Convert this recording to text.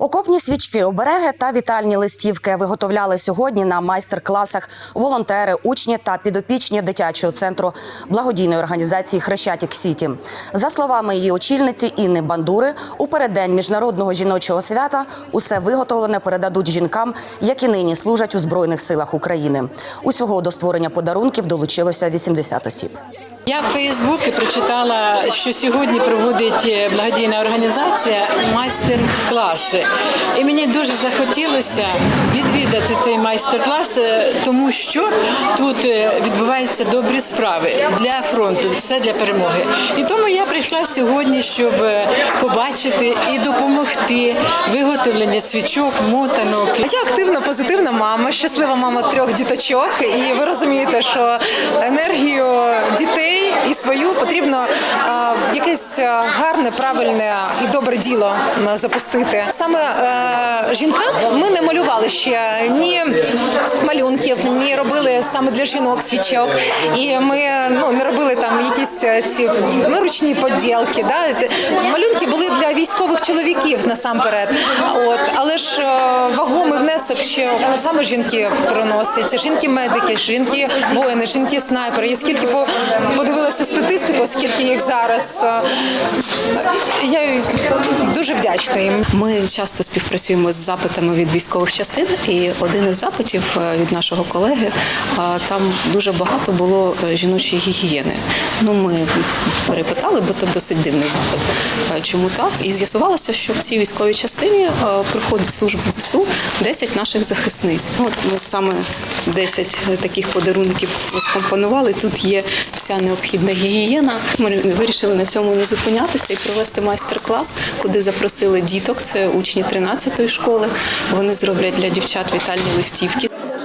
Окопні свічки, обереги та вітальні листівки виготовляли сьогодні на майстер-класах волонтери, учні та підопічні дитячого центру благодійної організації Хрещатік Сіті. За словами її очільниці Інни Бандури, у переддень міжнародного жіночого свята усе виготовлене передадуть жінкам, які нині служать у збройних силах України. Усього до створення подарунків долучилося 80 осіб. Я в Фейсбуці прочитала, що сьогодні проводить е, благодійна організація майстер-класи. І мені дуже захотілося відвідати цей майстер-клас, е, тому що тут е, відбуваються добрі справи для фронту, все для перемоги. І тому я прийшла сьогодні, щоб е, побачити і допомогти виготовлення свічок, мотанок. Я активна, позитивна мама, щаслива мама трьох діточок. І ви розумієте, що енергію дітей і свою потрібно а, якесь гарне, правильне і добре діло запустити. Саме а, жінкам ми не малювали ще ні малюнків, ні робили саме для жінок свічок. І ми ну не робили там якісь е, ці ну, ручні поділки. Да? Малюнки були для військових чоловіків насамперед. От але ж е, вагомий внесок ще саме жінки приносять. Жінки-медики, жінки воїни, жінки снайпери. Я скільки по- подивилася статистику, скільки їх зараз. е, Я дуже вдячна їм. Ми часто співпрацюємо з запитами від військових частин, і один із запитів е, від нашого колеги там дуже багато було е, жіночої гігієни. Ну ми перепитали, бо це досить дивний запит. е, Чому так? І з'ясувалося, що в цій військовій частині е, приходить службу ЗСУ 10 наших захисниць. От ми саме 10 таких подарунків скомпонували. Тут є вся необхідна гігієна. Ми вирішили на цьому не зупинятися і провести майстер-клас, куди запросили діток. Це учні 13-ї школи. Вони зроблять для дівчат вітальні листівки.